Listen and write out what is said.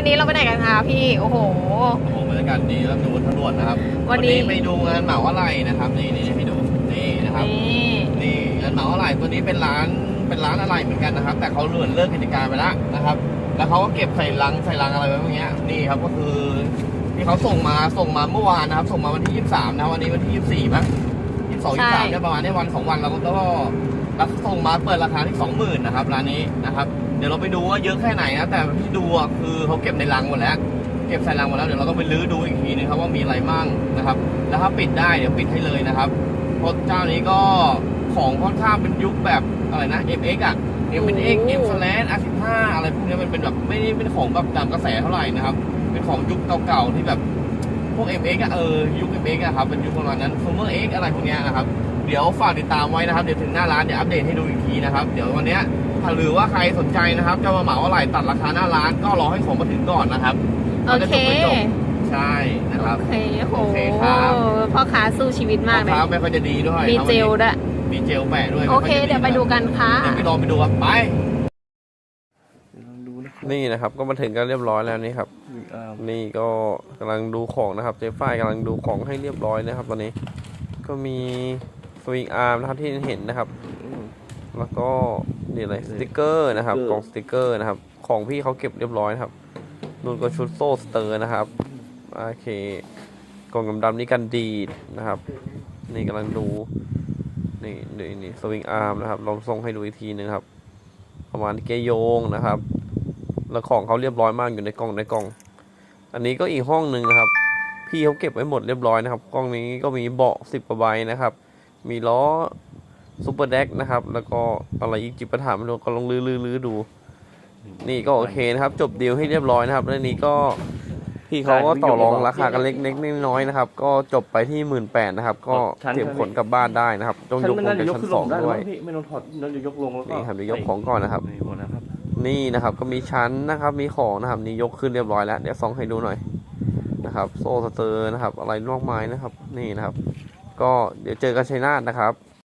วันนี้เราไปไหนกันคะพี่ โอ้โห โอ้โหบรรยากาศดีแล้วดูถนนนะครับ วันนี้ไปดูงานเหมาอะไรนะครับ นี่นี่ให้ดู นี่นะครับนี่นี่งานเหมาอะไรตัวนี้เป็นร้าน เป็นร้านอะไรเหมือนกันนะครับ แต่เขาเลื่อนเลิกกิจการไปแล้วนะครับ แล้วเขาก็เก็บใส่ลังใส่ลังอะไรไว้พวกเนี้ยนี่ครับก็คือที่เขาส่งมา ส่งมาเมื่อวานนะครับ ส่งมาวันที่ 23 นะ วันนี้วันที่ 24มั้ง22 23เนี่ยประมาณเนี้วันสองวันเราก็แล้วก็แล้วส่งมาเปิดราคาที่ 20,000นะครับร้านนี้นะครับ เดี๋ยวเราไปดูว่าเยอะแค่ไหนนะ แต่ที่ดูอะคือเขาเก็บในลังหมดแล้ว เก็บใส่ลังหมดแล้วเดี๋ยวเราต้องไปลื้อดูอีกทีนึงครับว่ามีอะไรมั่งนะครับ แล้วถ้าปิดได้เดี๋ยวปิดให้เลยนะครับเพราะเจ้านี้ก็ของค่อนข้างเป็นยุคแบบอะไรนะ MX อะ MX M slash R15 อะไรพวกนี้มันเป็นแบบไม่ได้เป็นของแบบตามกระแสเท่าไหร่นะครับ เป็นของยุคเก่าๆที่แบบพวก MX อะเออยุค MX อะครับเป็นยุคประมาณนั้น Summer X อะไรพวกเนี้ยนะครับ เดี๋ยวฝากติดตามไว้นะครับ เดี๋ยวถึงหน้าร้านเดี๋ยวอัปเดตให้ดูอีกทีนะครับ เดี๋ยววันเนี้ยถ้า หรือว่าใครสนใจนะครับจะมาเหมาอะไรตัดราคาหน้าร้านก็รอให้ของมาถึงก่อนนะครับโอเคราจะจบไม่จบใช่นะครับโอเคโอ้โหโอเคครับพ่อค้าสู้ชีวิตมากเลยครับไม่ค่อยจะดีด้วยมีครับเจลด้วยมีเจลแปะด้วยโอเค เดี๋ยวไปดูกันค่ะเดี๋ยวไปลองไปดูครับไปนี่นะครับก็มาถึงกันเรียบร้อยแล้วนี่ครับ นี่ก็กำลังดูของนะครับ เจ๊ฝ้ายกำลังดูของให้เรียบร้อยนะครับ ตอนนี้ ก็มีสวิงอาร์มนะครับที่เห็นนะครับ แล้วก็นี่อะไรสติกเกอร์นะครับกล่องสติกเกอร์นะครับ ของพี่เขาเก็บเรียบร้อยนะครับนู่นก็ชุดโซ่สเตอร์นะครับโอเคกล่องดำๆนี่กันดีดนะครับ นี่กำลังดูนี่นี่นี่สวิงอาร์มนะครับลองส่งให้ดูอีกทีนึงครับ ประมาณเกยโยงนะครับ แล้วของเขาเรียบร้อยมากอยู่ในกล่องในกล่อง อันนี้ก็อีกห้องหนึ่งนะครับ พี่เขาเก็บไว้หมดเรียบร้อยนะครับ กล้องนี้ก็มีเบาะสิบกว่าใบนะครับ มีล้อ ซูเปอร์เด็กนะครับ แล้วก็อะไรอีกจิบประถามไม่รู้ก็ลองลื้อลื้อลื้อดู นี่ก็โอเคนะครับ จบดีลให้เรียบร้อยนะครับแล้วนี้ก็พี่เขาก็ต่อรองราคากันเล็กเล็กน้อยๆนะครับ ก็จบไปที่หมื่นแปดนะครับ ก็เตรียมขนกลับบ้านได้นะครับ ต้องยกลงจากชั้นสองด้วยพี่ไม่ต้องถอดนั่นจะยกลงแล้วก็นี่ครับเดี๋ยวยกของก่อนนะครับนี่หมดนะครับ นี่นะครับก็มีชั้นนะครับ มีของนะครับนี่ยกขึ้นเรียบร้อยแล้วเดี๋ยวส่องให้ดูหน่อยนะครับ โซ่สเตอร์นะครับ อะไรลวกไม้นะครับ นี่นะครับ ก็เดี๋ยวเจอกันชัยนาทนะครับ